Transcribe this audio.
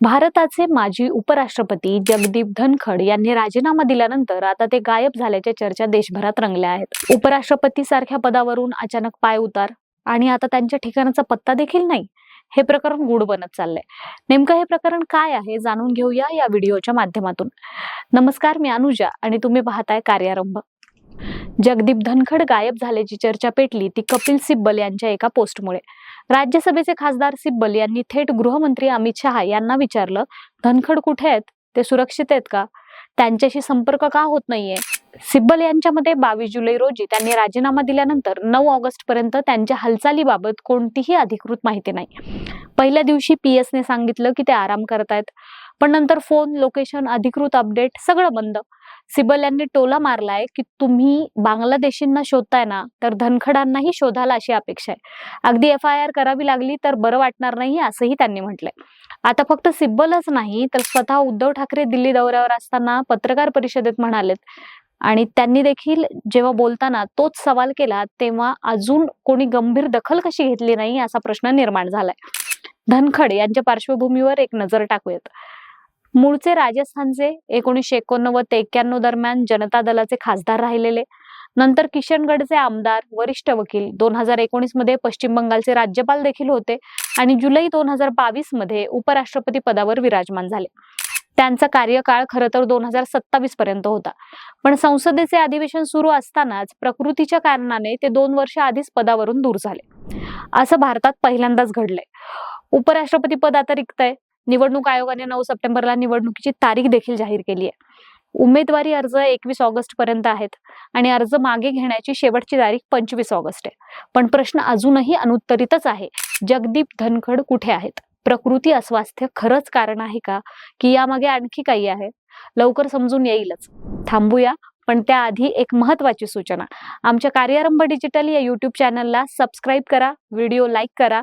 भारताचे माजी उपराष्ट्रपती जगदीप धनखड यांनी राजीनामा दिल्यानंतर आता ते गायब झाल्याच्या चर्चा देशभरात रंगल्या आहेत. उपराष्ट्रपती सारख्या पदावरून अचानक पाय उतार आणि आता त्यांच्या ठिकाणाचा पत्ता देखील नाही हे प्रकरण गुढ बनत चाललंय. नेमकं हे प्रकरण काय आहे जाणून घेऊया या व्हिडिओच्या माध्यमातून. नमस्कार मी अनुजा आणि तुम्ही पाहताय कार्यारंभ. जगदीप धनखड गायब झाल्याची चर्चा पेटली ती कपिल सिब्बल यांच्या एका पोस्टमुळे. राज्यसभेचे खासदार सिब्बल यांनी थेट गृहमंत्री अमित शहा यांना विचारलं धनखड कुठे आहेत? ते सुरक्षित आहेत का? त्यांच्याशी संपर्क का होत नाहीये? सिब्बल यांच्या मते बावीस जुलै रोजी त्यांनी राजीनामा दिल्यानंतर नऊ ऑगस्ट पर्यंत त्यांच्या हालचालीबाबत कोणतीही अधिकृत माहिती नाही. पहिल्या दिवशी पी एसने सांगितलं की ते आराम करतायत. पण नंतर फोन लोकेशन अधिकृत अपडेट सगळं बंद. सिबल यांनी टोला मारलाय की तुम्ही बांगलादेशींना शोधताय ना तर धनखडांनाही शोधाला अशी अपेक्षा आहे. अगदी एफ आय आर करावी लागली तर बरं वाटणार नाही असंही त्यांनी म्हटलंय. आता फक्त सिब्बलच नाही तर स्वतः उद्धव ठाकरे दिल्ली दौऱ्यावर असताना पत्रकार परिषदेत म्हणालेत. आणि त्यांनी देखील जेव्हा बोलताना तोच सवाल केला तेव्हा अजून कोणी गंभीर दखल कशी घेतली नाही असा प्रश्न निर्माण झालाय. धनखड यांच्या पार्श्वभूमीवर एक नजर टाकूयात. मूळचे राजस्थानचे एकोणीसशे एकोणनव्वद ते एक्क्याण्णव दरम्यान जनता दलाचे खासदार राहिलेले. नंतर किशनगडचे आमदार वरिष्ठ वकील दोन हजार एकोणीसमध्ये पश्चिम बंगालचे राज्यपाल देखील होते आणि जुलै दोन हजार बावीसमध्ये उपराष्ट्रपती पदावर विराजमान झाले. त्यांचा कार्यकाळ खरं तर दोन हजार सत्तावीस पर्यंत होता. पण संसदेचे अधिवेशन सुरू असतानाच प्रकृतीच्या कारणाने ते दोन वर्ष आधीच पदावरून दूर झाले. असं भारतात पहिल्यांदाच घडलंय. उपराष्ट्रपती पद आता रिक्त आहे. निवडणूक आयोगाने नऊ सप्टेंबरला निवडणुकीची तारीख देखील जाहीर केली आहे. उमेदवारी अर्ज एकवीस ऑगस्ट पर्यंत आहेत आणि अर्ज मागे घेण्याची शेवटची तारीख पंचवीस ऑगस्ट आहे. पण प्रश्न अजूनही अनुत्तरितच आहे. जगदीप धनखड कुठे आहेत? प्रकृती अस्वास्थ्य खरंच कारण आहे का? की यामागे आणखी काही आहे? लवकर समजून येईलच. थांबूया पण त्याआधी एक महत्वाची सूचना. आमच्या कार्यारंभ डिजिटल या युट्यूब चॅनलला सबस्क्राईब करा व्हिडिओ लाईक करा